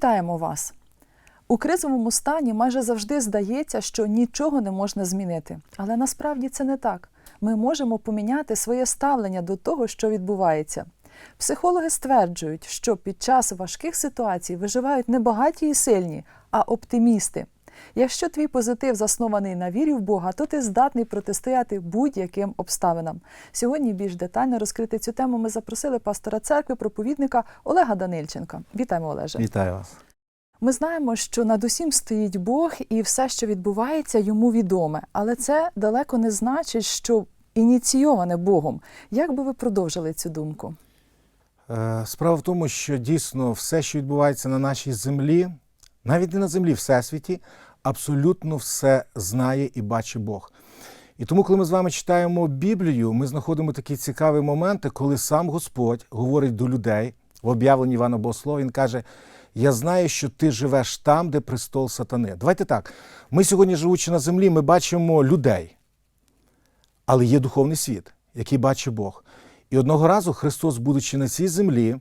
Вітаємо вас! У кризовому стані майже завжди здається, що нічого не можна змінити. Але насправді це не так. Ми можемо поміняти своє ставлення до того, що відбувається. Психологи стверджують, що під час важких ситуацій виживають не багаті і сильні, а оптимісти. Якщо твій позитив заснований на вірі в Бога, то ти здатний протистояти будь-яким обставинам. Сьогодні більш детально розкрити цю тему ми запросили пастора церкви, проповідника Олега Данильченка. Вітаємо, Олеже. Вітаю вас. Ми знаємо, що над усім стоїть Бог, і все, що відбувається, йому відоме. Але це далеко не значить, що ініційоване Богом. Як би ви продовжили цю думку? Е, Справа в тому, що дійсно все, що відбувається на нашій землі, навіть не на землі, всесвіті, абсолютно все знає і бачить Бог. І тому, коли ми з вами читаємо Біблію, ми знаходимо такі цікаві моменти, коли сам Господь говорить до людей в об'явленні Івана Богослова, він каже: Я знаю, що ти живеш там, де престол сатани. Давайте так. Ми сьогодні, живучи на землі, ми бачимо людей, але є духовний світ, який бачить Бог. І одного разу Христос, будучи на цій землі,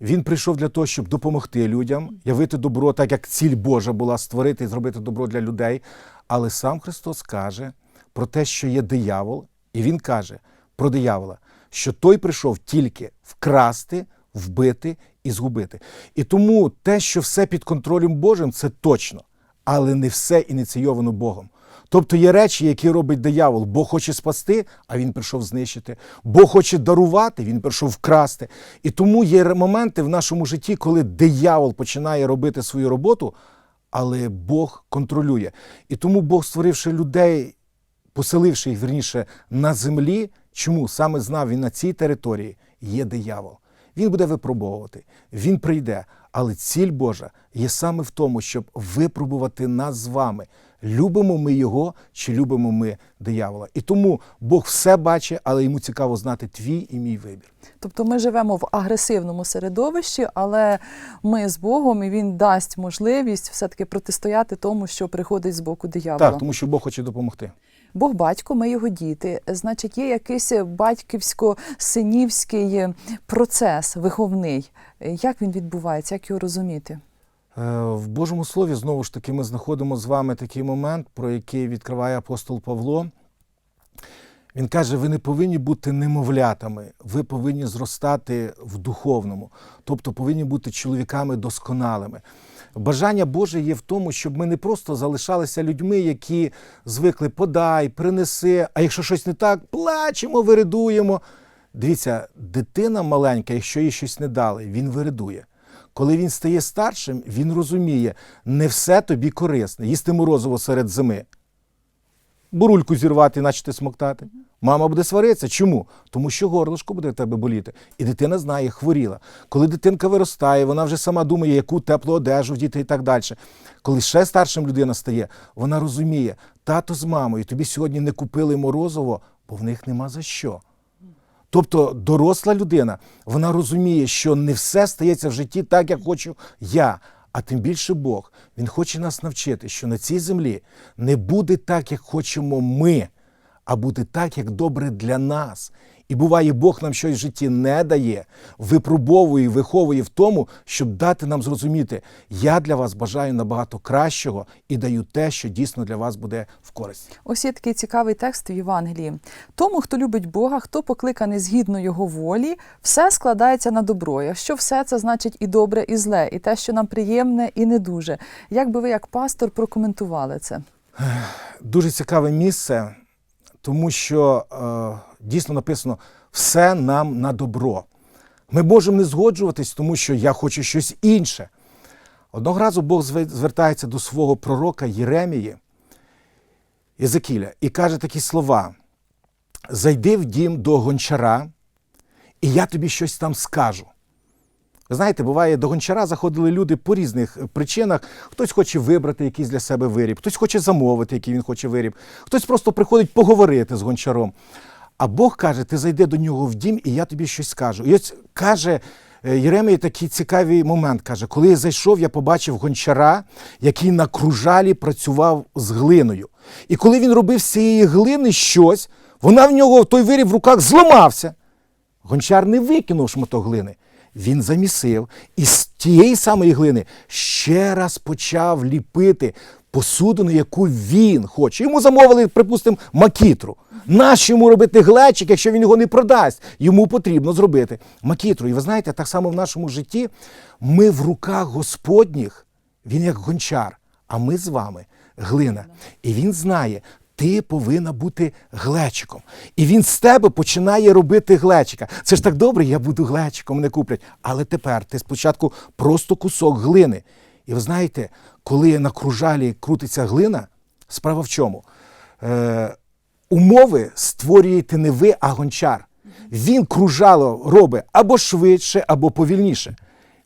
Він прийшов для того, щоб допомогти людям, явити добро, так як ціль Божа була створити і зробити добро для людей. Але сам Христос каже про те, що є диявол, і Він каже про диявола, що той прийшов тільки вкрасти, вбити і згубити. І тому те, що все під контролем Божим, це точно, але не все ініційовано Богом. Тобто є речі, які робить диявол. Бог хоче спасти, а він прийшов знищити. Бог хоче дарувати, він прийшов вкрасти. І тому є моменти в нашому житті, коли диявол починає робити свою роботу, але Бог контролює. І тому Бог, створивши людей, поселивши їх верніше на землі, чому саме знав він на цій території є диявол. Він буде випробовувати, він прийде. Але ціль Божа є саме в тому, щоб випробувати нас з вами. Любимо ми його чи любимо ми диявола. І тому Бог все бачить, але йому цікаво знати твій і мій вибір. Тобто ми живемо в агресивному середовищі, але ми з Богом і він дасть можливість все-таки протистояти тому, що приходить з боку диявола. Так, тому що Бог хоче допомогти. Бог батько, ми його діти. Значить, є якийсь батьківсько-синівський процес виховний. Як він відбувається, як його розуміти? Е, В Божому Слові знову ж таки ми знаходимо з вами такий момент, про який відкриває апостол Павло. Він каже: ви не повинні бути немовлятами, ви повинні зростати в духовному, тобто повинні бути чоловіками досконалими. Бажання Боже є в тому, щоб ми не просто залишалися людьми, які звикли подай, принеси, а якщо щось не так, плачемо, виридуємо. Дивіться, дитина маленька, якщо їй щось не дали, він виридує. Коли він стає старшим, він розуміє, не все тобі корисне. Їсти морозиво серед зими. Бурульку зірвати, начати смоктати. Мама буде сваритися. Чому? Тому що горлышко буде в тебе боліти. І дитина знає, хворіла. Коли дитинка виростає, вона вже сама думає, яку теплу одежу вдіти і так далі. Коли ще старшим людина стає, вона розуміє, тато з мамою тобі сьогодні не купили морозиво, бо в них нема за що. Тобто доросла людина, вона розуміє, що не все стається в житті так, як хочу я. А тим більше Бог, Він хоче нас навчити, що на цій землі не буде так, як хочемо ми, а буде так, як добре для нас. І буває, Бог нам щось в житті не дає, випробовує, виховує в тому, щоб дати нам зрозуміти, я для вас бажаю набагато кращого і даю те, що дійсно для вас буде в користь. Ось є такий цікавий текст в Євангелії. Тому, хто любить Бога, хто покликаний згідно його волі, все складається на добро. Якщо все це значить і добре, і зле, і те, що нам приємне, і не дуже. Як би ви, як пастор, прокоментували це? Дуже цікаве місце, тому що е, дійсно написано все нам на добро. Ми можемо не згоджуватись, тому що я хочу щось інше. Одного разу Бог звертається до свого пророка Єремії Єзекіля і каже такі слова: Зайди в дім до гончара, і я тобі щось там скажу. Ви знаєте, буває, до гончара заходили люди по різних причинах. Хтось хоче вибрати якийсь для себе виріб, хтось хоче замовити, який він хоче виріб, хтось просто приходить поговорити з гончаром. А Бог каже: ти зайди до нього в дім, і я тобі щось скажу. І ось каже е, Єремій такий цікавий момент. Каже, коли я зайшов, я побачив гончара, який на кружалі працював з глиною. І коли він робив з цієї глини щось, вона в нього той виріб в руках зламався. Гончар не викинув шматок глини. Він замісив і з тієї самої глини ще раз почав ліпити посудину, яку він хоче. Йому замовили, припустимо, макітру. Нащо йому робити глечик, якщо він його не продасть? Йому потрібно зробити макітру. І ви знаєте, так само в нашому житті ми в руках Господніх, він як гончар, а ми з вами глина. І він знає, ти повинна бути глечиком. І він з тебе починає робити глечика. Це ж так добре, я буду глечиком, мене куплять. Але тепер ти спочатку просто кусок глини. І ви знаєте, коли на кружалі крутиться глина, справа в чому? Е, умови створюєте не ви, а гончар. Він кружало робить або швидше, або повільніше.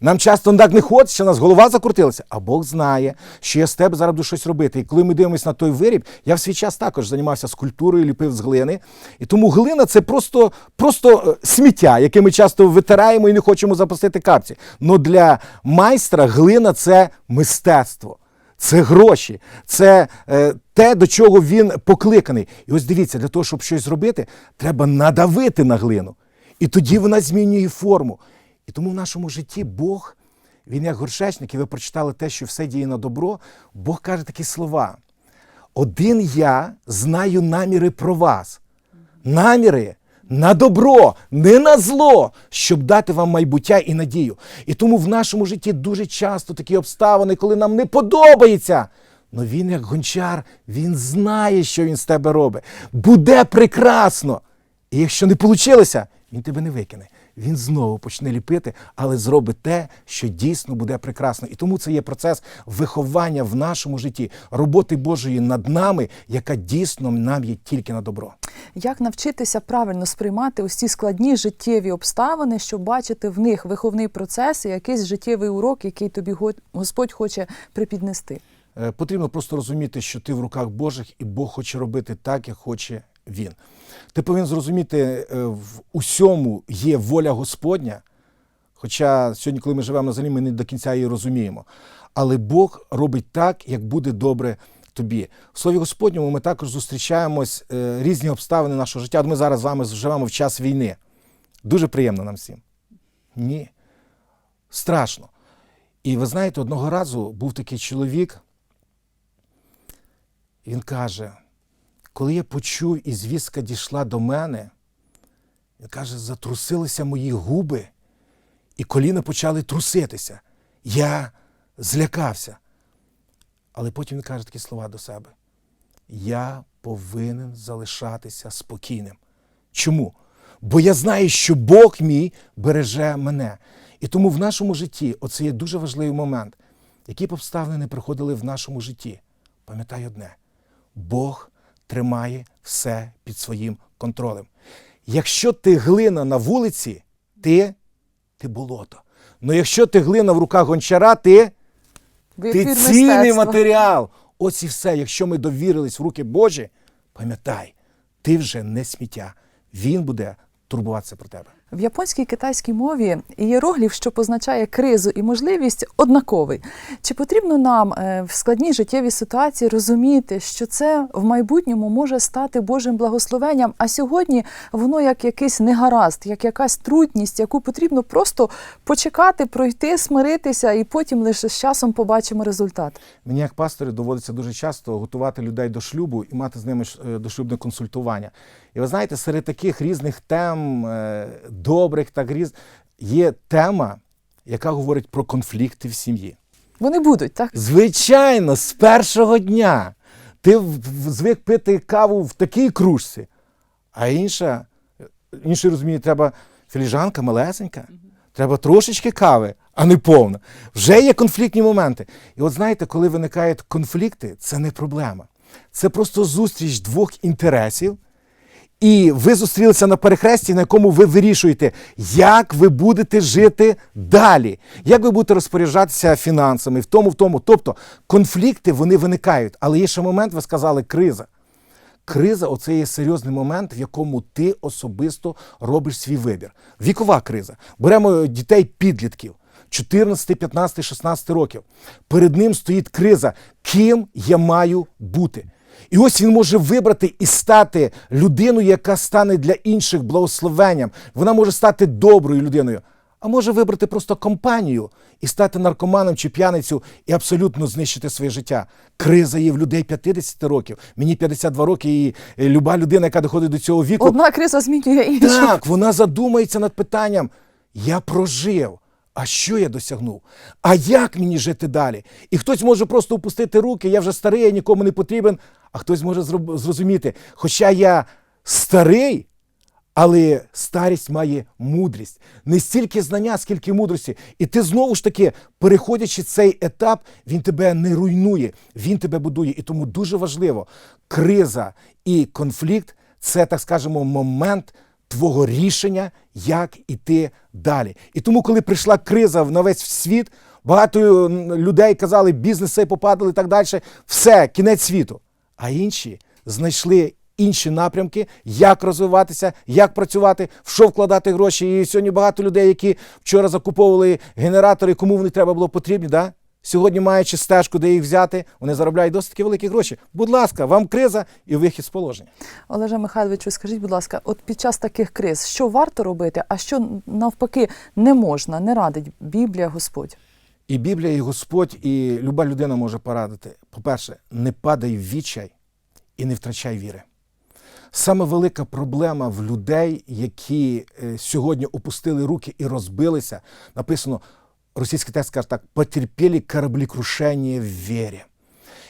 Нам часто так не хочеться, у нас голова закрутилася, а Бог знає, що я з тебе зараз буду щось робити. І коли ми дивимося на той виріб, я в свій час також займався скульптурою, ліпив з глини. І тому глина це просто, просто е, сміття, яке ми часто витираємо і не хочемо запустити капці. Но для майстра глина це мистецтво. Це гроші, це е, те, до чого він покликаний. І ось дивіться, для того, щоб щось зробити, треба надавити на глину. І тоді вона змінює форму. І тому в нашому житті Бог, він як горшечник, і ви прочитали те, що все діє на добро, Бог каже такі слова: один я знаю наміри про вас. Наміри на добро, не на зло, щоб дати вам майбуття і надію. І тому в нашому житті дуже часто такі обставини, коли нам не подобається. Но він, як гончар, він знає, що він з тебе робить. Буде прекрасно. І якщо не вийшло, він тебе не викине. Він знову почне ліпити, але зробить те, що дійсно буде прекрасно. І тому це є процес виховання в нашому житті, роботи Божої над нами, яка дійсно нам є тільки на добро. Як навчитися правильно сприймати ось ці складні життєві обставини, щоб бачити в них виховний процес і якийсь життєвий урок, який тобі Господь хоче припіднести? Е, Потрібно просто розуміти, що ти в руках Божих, і Бог хоче робити так, як хоче Він. Ти повинен зрозуміти, е, в усьому є воля Господня. Хоча сьогодні, коли ми живемо на землі, ми не до кінця її розуміємо. Але Бог робить так, як буде добре тобі. В Слові Господньому ми також зустрічаємось е, різні обставини нашого життя. От ми зараз з вами живемо в час війни. Дуже приємно нам всім. Ні. Страшно. І ви знаєте, одного разу був такий чоловік, він каже, коли я почув і звістка дійшла до мене, він каже, затрусилися мої губи, і коліна почали труситися. Я злякався. Але потім він каже такі слова до себе: Я повинен залишатися спокійним. Чому? Бо я знаю, що Бог мій береже мене. І тому в нашому житті оце є дуже важливий момент. Які б обставини не приходили в нашому житті, пам'ятай одне: Бог тримає все під своїм контролем. Якщо ти глина на вулиці, ти, ти болото. Ну якщо ти глина в руках гончара, ти, ти цінний матеріал. Ось і все. Якщо ми довірились в руки Божі, пам'ятай, ти вже не сміття. Він буде турбуватися про тебе. В японській китайській мові ієрогліф, що позначає кризу і можливість, однаковий. Чи потрібно нам е, в складній життєвій ситуації розуміти, що це в майбутньому може стати Божим благословенням, а сьогодні воно як якийсь негаразд, як якась трудність, яку потрібно просто почекати, пройти, смиритися, і потім лише з часом побачимо результат. Мені, як пастору, доводиться дуже часто готувати людей до шлюбу і мати з ними е, дошлюбне консультування. І ви знаєте, серед таких різних тем, е, добрих, так різ, є тема, яка говорить про конфлікти в сім'ї. Вони будуть, так? Звичайно, з першого дня ти звик пити каву в такій кружці, а інша, інший розуміє, треба філіжанка малесенька, треба трошечки кави, а не повна. Вже є конфліктні моменти. І от знаєте, коли виникають конфлікти, це не проблема. Це просто зустріч двох інтересів. І ви зустрілися на перехресті, на якому ви вирішуєте, як ви будете жити далі, як ви будете розпоряджатися фінансами, в тому, в тому. Тобто конфлікти вони виникають. Але є ще момент, ви сказали, криза. Криза оце є серйозний момент, в якому ти особисто робиш свій вибір. Вікова криза. Беремо дітей підлітків. 14, 15, 16 років. Перед ним стоїть криза, ким я маю бути. І ось він може вибрати і стати людиною, яка стане для інших благословенням. Вона може стати доброю людиною. а може вибрати просто компанію і стати наркоманом чи п'яницю і абсолютно знищити своє життя. Криза є в людей 50 років. Мені 52 роки, і е, люба людина, яка доходить до цього віку, Одна криза змінює іншу. так, вона задумається над питанням: я прожив. А що я досягнув? А як мені жити далі? І хтось може просто опустити руки, я вже старий, я нікому не потрібен, а хтось може зрозуміти, хоча я старий, але старість має мудрість. Не стільки знання, скільки мудрості. І ти знову ж таки, переходячи цей етап, він тебе не руйнує, він тебе будує. І тому дуже важливо, криза і конфлікт це, так скажемо, момент твого рішення, як іти далі. І тому, коли прийшла криза на весь світ, багато людей казали, бізнеси попадали і так далі. Все, кінець світу. А інші знайшли інші напрямки, як розвиватися, як працювати, в що вкладати гроші. І сьогодні багато людей, які вчора закуповували генератори, кому вони треба було потрібні, да? Сьогодні, маючи стежку, де їх взяти, вони заробляють досить великі гроші. Будь ласка, вам криза і вихід з положення. Олеже Михайловичу, скажіть, будь ласка, от під час таких криз, що варто робити, а що навпаки не можна, не радить Біблія Господь? І Біблія, і Господь, і люба людина може порадити. По-перше, не падай в відчай і не втрачай віри. Саме велика проблема в людей, які е, сьогодні опустили руки і розбилися, написано, російський текст каже так: потерпілі кораблекрушення в вірі.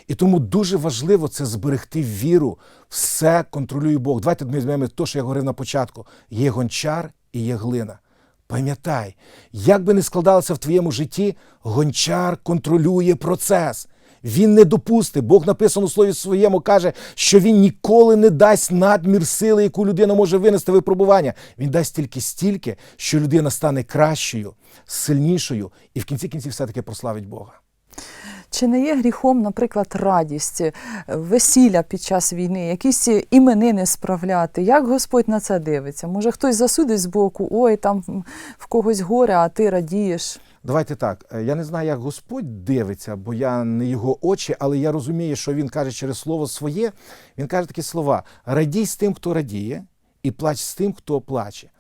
І тому дуже важливо це зберегти віру. Все контролює Бог. Давайте ми візьмемо те, що я говорив на початку: є гончар і є глина. Пам'ятай, як би не складалося в твоєму житті, гончар контролює процес. Він не допустить. Бог написано у слові своєму каже, що він ніколи не дасть надмір сили, яку людина може винести випробування. Він дасть тільки стільки, що людина стане кращою, сильнішою і в кінці кінців все-таки прославить Бога. Чи не є гріхом, наприклад, радість, е, весілля під час війни, якісь іменини справляти? Як Господь на це дивиться? Може, хтось засудить з боку, ой, там в когось горе, а ти радієш? Давайте так. е, Я не знаю, як Господь дивиться, бо я не його очі, але я розумію, що він каже через слово своє. Він каже такі слова: радій з тим, хто радіє, і плач з тим, хто плаче.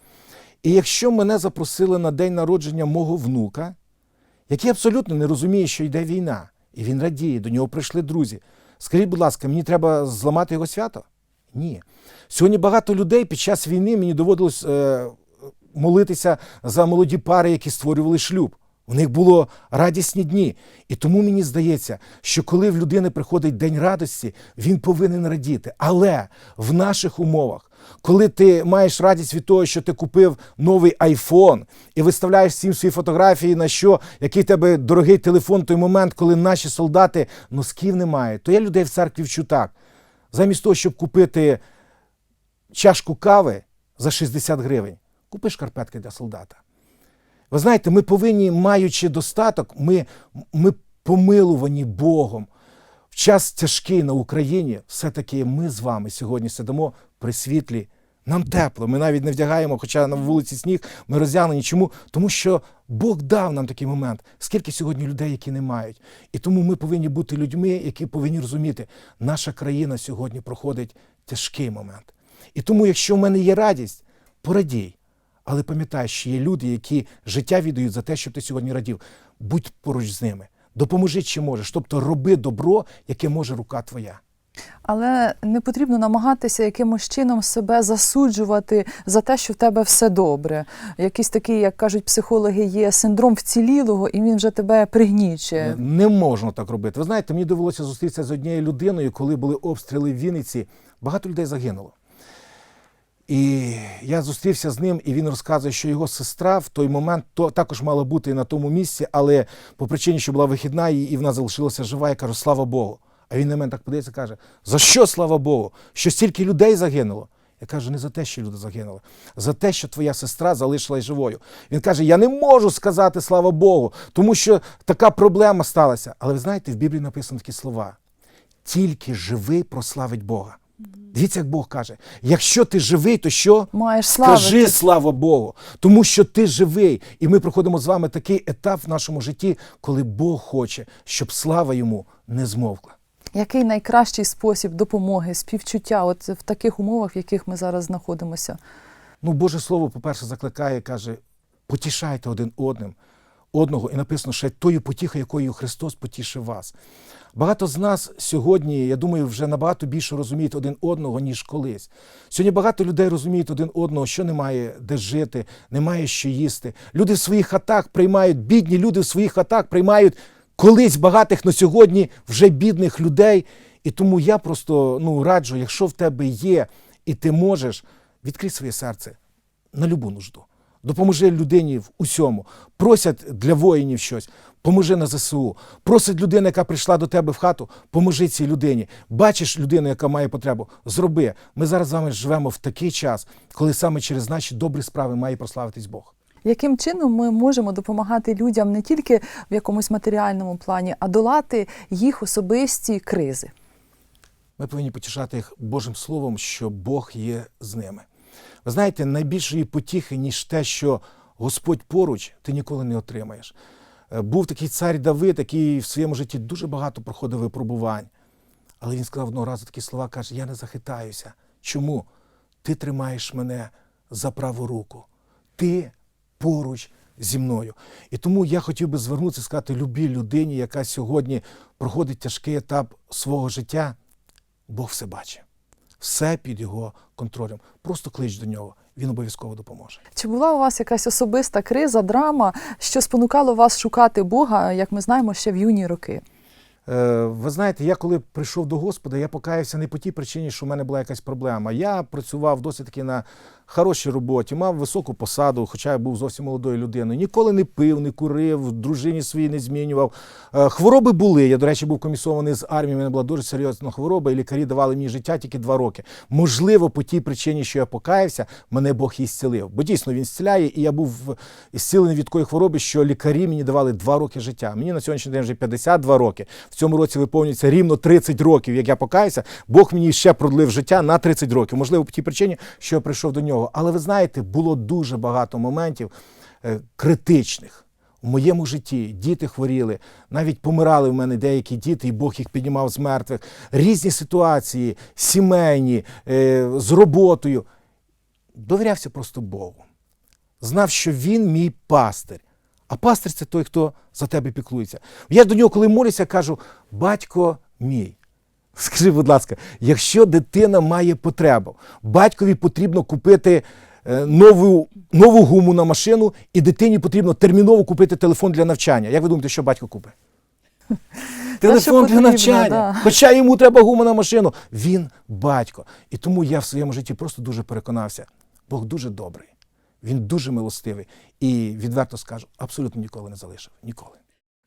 І якщо мене запросили на день народження мого внука, який абсолютно не розуміє, що йде війна, і він радіє, до нього прийшли друзі. Скажіть, будь ласка, мені треба зламати його свято? Ні. Сьогодні багато людей під час війни мені доводилось е, молитися за молоді пари, які створювали шлюб. У них було радісні дні. І тому мені здається, що коли в людини приходить день радості, він повинен радіти. Але в наших умовах, коли ти маєш радість від того, що ти купив новий айфон і виставляєш всім свої фотографії, на що, який тебе дорогий телефон, той момент, коли наші солдати носків не мають, то я людей в церкві вчу так. Замість того, щоб купити чашку кави за 60 гривень, купи шкарпетки для солдата. Ви знаєте, ми повинні, маючи достаток, ми, ми помилувані Богом. В час тяжкий на Україні, все-таки ми з вами сьогодні сидимо при світлі. Нам тепло, ми навіть не вдягаємо, хоча на вулиці сніг, ми роздягнені. Чому? Тому що Бог дав нам такий момент. Скільки сьогодні людей, які не мають. І тому ми повинні бути людьми, які повинні розуміти, наша країна сьогодні проходить тяжкий момент. І тому, якщо в мене є радість, порадій. Але пам'ятай, що є люди, які життя віддають за те, щоб ти сьогодні радів. Будь поруч з ними, допоможи, чи можеш. Тобто роби добро, яке може рука твоя. Але не потрібно намагатися якимось чином себе засуджувати за те, що в тебе все добре. Якийсь такий, як кажуть психологи, є синдром вцілілого, і він вже тебе пригнічує. Не можна так робити. Ви знаєте, мені довелося зустрітися з однією людиною, коли були обстріли в Вінниці. Багато людей загинуло. І я зустрівся з ним, і він розказує, що його сестра в той момент то, також мала бути на тому місці, але по причині, що була вихідна, і, вона залишилася жива, я кажу, слава Богу. А він на мене так подивиться і каже: За що слава Богу? Що стільки людей загинуло? Я кажу, не за те, що люди загинули, за те, що твоя сестра залишилась живою. Він каже: Я не можу сказати слава Богу, тому що така проблема сталася. Але ви знаєте, в Біблії написано такі слова: тільки живий прославить Бога. Дивіться, як Бог каже: якщо ти живий, то що? Маєш славити. Скажи слава Богу, тому що ти живий, і ми проходимо з вами такий етап в нашому житті, коли Бог хоче, щоб слава йому не змовкла. Який найкращий спосіб допомоги, співчуття от в таких умовах, в яких ми зараз знаходимося? Ну, Боже Слово, по-перше, закликає, каже: потішайте один одним, одного. І написано, що тою потіхою, якою Христос потішив вас. Багато з нас сьогодні, я думаю, вже набагато більше розуміють один одного, ніж колись. Сьогодні багато людей розуміють один одного, що немає де жити, немає що їсти. Люди в своїх хатах приймають, бідні люди в своїх хатах приймають колись багатих, на сьогодні вже бідних людей. І тому я просто ну, раджу, якщо в тебе є і ти можеш, відкрий своє серце на любу нужду. Допоможи людині в усьому. Просять для воїнів щось, поможи на ЗСУ. Просить людина, яка прийшла до тебе в хату, поможи цій людині. Бачиш людину, яка має потребу, зроби. Ми зараз з вами живемо в такий час, коли саме через наші добрі справи має прославитись Бог. Яким чином ми можемо допомагати людям не тільки в якомусь матеріальному плані, а долати їх особисті кризи? Ми повинні потішати їх Божим Словом, що Бог є з ними. Ви знаєте, найбільшої потіхи, ніж те, що Господь поруч, ти ніколи не отримаєш. Е, Був такий цар Давид, який в своєму житті дуже багато проходив випробувань. Але він сказав одного разу такі слова, каже: Я не захитаюся. Чому? Ти тримаєш мене за праву руку. Ти поруч зі мною. І тому я хотів би звернутися і сказати любій людині, яка сьогодні проходить тяжкий етап свого життя. Бог все бачить. Все під його контролем. Просто клич до нього, він обов'язково допоможе. Чи була у вас якась особиста криза, драма, що спонукало вас шукати Бога, як ми знаємо, ще в юні роки? Е, ви знаєте, я коли прийшов до Господа, я покаявся не по тій причині, що в мене була якась проблема. Я працював досить таки на хорошій роботі, мав високу посаду, хоча я був зовсім молодою людиною. Ніколи не пив, не курив, дружині своїй не змінював. Е, Хвороби були. Я, до речі, був комісований з армії. У мене була дуже серйозна хвороба, і лікарі давали мені життя тільки два роки. Можливо, по тій причині, що я покаявся, мене Бог і зцілив. Бо дійсно він зціляє, і я був зцілений від такої хвороби, що лікарі мені давали два роки життя. Мені на сьогоднішній день вже 52 роки. В цьому році виповнюється рівно 30 років, як я покаюся. Бог мені ще продлив життя на 30 років. Можливо, по тій причині, що я прийшов до нього. Але ви знаєте, було дуже багато моментів е, критичних. У моєму житті діти хворіли, навіть помирали в мене деякі діти, і Бог їх піднімав з мертвих. Різні ситуації, сімейні, е, з роботою. Довірявся просто Богу. Знав, що він мій пастир. А пастир це той, хто за тебе піклується. Я до нього, коли молюся, кажу: батько мій. Скажи, будь ласка, якщо дитина має потребу, батькові потрібно купити е, нову, нову гуму на машину, і дитині потрібно терміново купити телефон для навчання. Як ви думаєте, що батько купить? Телефон для навчання. да. Хоча йому треба гума на машину. Він батько. І тому я в своєму житті просто дуже переконався. Бог дуже добрий, він дуже милостивий. І відверто скажу, абсолютно ніколи не залишив. Ніколи.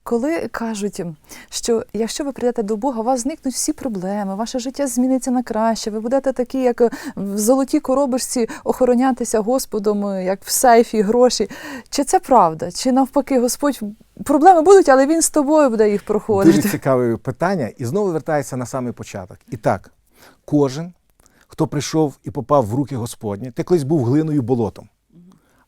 Коли кажуть, що якщо ви прийдете до Бога, у вас зникнуть всі проблеми, ваше життя зміниться на краще, ви будете такі, як в золотій коробочці, охоронятися Господом, як в сейфі, гроші. Чи це правда? Чи навпаки, Господь проблеми будуть, але він з тобою буде їх проходити? Дуже цікаве питання, і знову вертається на самий початок. І так, кожен, хто прийшов і попав в руки Господні, ти колись був глиною болотом.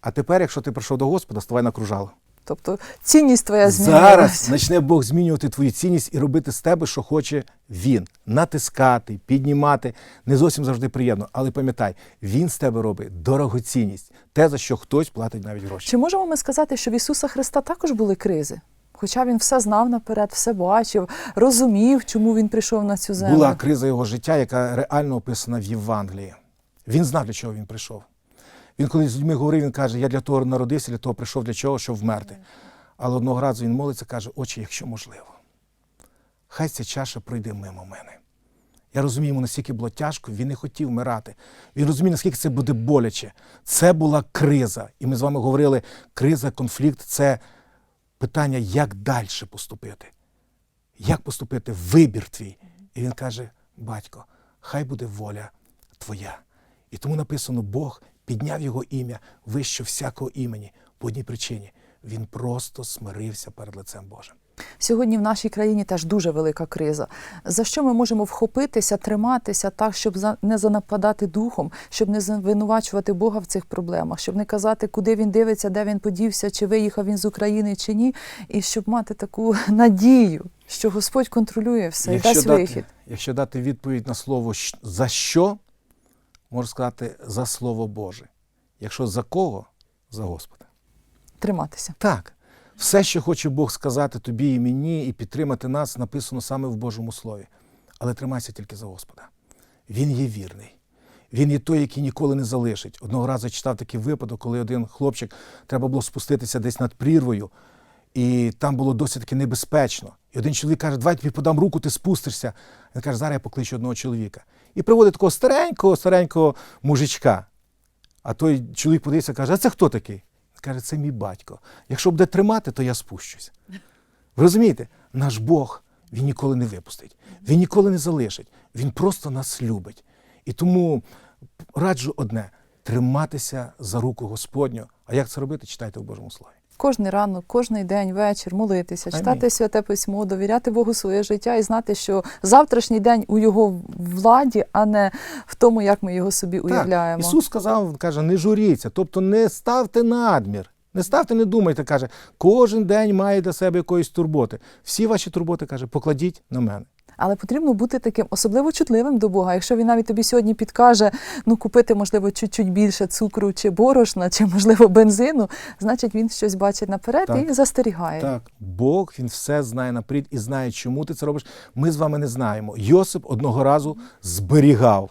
А тепер, якщо ти прийшов до Господа, ставай на кружало. Тобто цінність твоя Зараз почне Бог змінювати твою цінність і робити з тебе, що хоче він. Натискати, піднімати. Не зовсім завжди приємно. Але пам'ятай, він з тебе робить дорогоцінність. Те, за що хтось платить навіть гроші. Чи можемо ми сказати, що в Ісуса Христа також були кризи? Хоча він все знав наперед, все бачив, розумів, чому він прийшов на цю землю. Була криза його життя, яка реально описана в Євангелії. Він знав, для чого він прийшов. Він коли з людьми говорив, він каже: Я для того народився, для того прийшов, для чого, щоб вмерти. Але одного разу він молиться, каже, очі, якщо можливо, хай ця чаша пройде мимо мене. Я розумію, йому наскільки було тяжко, він не хотів вмирати. Він розуміє, наскільки це буде боляче. Це була криза. І ми з вами говорили, криза, конфлікт це питання, як далі поступити. Як поступити? Вибір твій. І він каже: батько, хай буде воля твоя. І тому написано: Бог підняв його ім'я вище всякого імені по одній причині. Він просто смирився перед лицем Божим. Сьогодні в нашій країні теж дуже велика криза. За що ми можемо вхопитися, триматися так, щоб не занападати духом, щоб не звинувачувати Бога в цих проблемах, щоб не казати, куди він дивиться, де він подівся, чи виїхав він з України, чи ні, і щоб мати таку надію, що Господь контролює все і дасть вихід. якщо дати відповідь на слово за що, можна сказати за Слово Боже. Якщо за кого, за Господа. триматися. Так, все, що хоче Бог сказати тобі і мені, і підтримати нас, написано саме в Божому Слові. Але тримайся тільки за Господа. Він є вірний. Він є той, який ніколи не залишить. Одного разу я читав такий випадок, коли один хлопчик треба було спуститися десь над прірвою, і там було досить таки небезпечно. І один чоловік каже, давай тобі подам руку, ти спустишся. Він каже, зараз я покличу одного чоловіка. І приводить такого старенького, старенького мужичка. А той чоловік подивився, каже, а це хто такий? Каже, це мій батько. Якщо буде тримати, то я спущусь. Ви розумієте, наш Бог він ніколи не випустить, він ніколи не залишить. Він просто нас любить. І тому раджу одне: триматися за руку Господню. А як це робити, читайте в Божому Слові. Кожний ранок, кожний день, вечір молитися, Амінь. читати святе письмо, довіряти Богу своє життя і знати, що завтрашній день у його владі, а не в тому, як ми його собі уявляємо. Так, Ісус сказав, каже, не журіться, тобто не ставте надмір. Не ставте, не думайте, каже, кожен день має для себе якоїсь турботи. Всі ваші турботи, каже, покладіть на мене. Але потрібно бути таким особливо чутливим до Бога. Якщо він навіть тобі сьогодні підкаже ну купити, можливо, чуть-чуть більше цукру чи борошна, чи можливо бензину, значить він щось бачить наперед Так. і застерігає. Так, Бог він все знає наперед і знає, чому ти це робиш. Ми з вами не знаємо. Йосип одного разу зберігав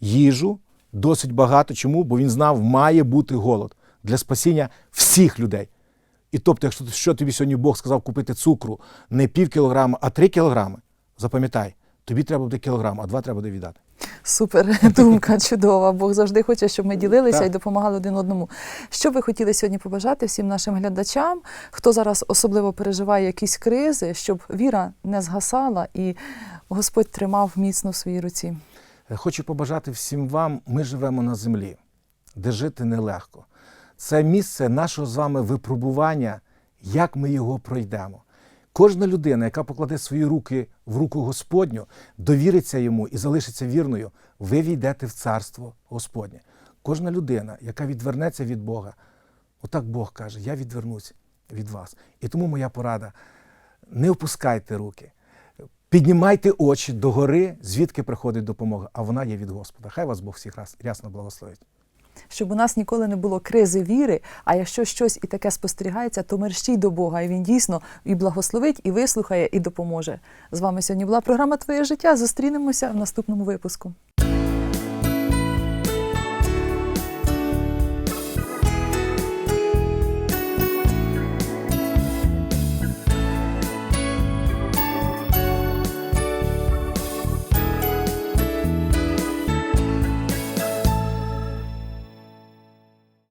їжу досить багато. Чому? Бо він знав, має бути голод для спасіння всіх людей. І тобто, якщо що тобі сьогодні Бог сказав купити цукру не пів кілограма, а три кілограми, запам'ятай, тобі треба буде кілограм, а два треба буде віддати. Супер думка, чудова. Бог завжди хоче, щоб ми ділилися Так. і допомагали один одному. Що ви хотіли сьогодні побажати всім нашим глядачам, хто зараз особливо переживає якісь кризи, щоб віра не згасала і Господь тримав міцно в своїй руці. Е, Хочу побажати всім вам, ми живемо на землі, де жити нелегко. Це місце нашого з вами випробування, як ми його пройдемо. Кожна людина, яка покладе свої руки в руку Господню, довіриться йому і залишиться вірною, ви війдете в царство Господнє. Кожна людина, яка відвернеться від Бога, отак Бог каже: Я відвернусь від вас. І тому моя порада: не опускайте руки. Піднімайте очі до гори, звідки приходить допомога, а вона є від Господа. Хай вас Бог всіх раз рясно благословить. Щоб у нас ніколи не було кризи віри, а якщо щось і таке спостерігається, то мерщій до Бога, і він дійсно і благословить, і вислухає, і допоможе. З вами сьогодні була програма Твоє життя. Зустрінемося в наступному випуску.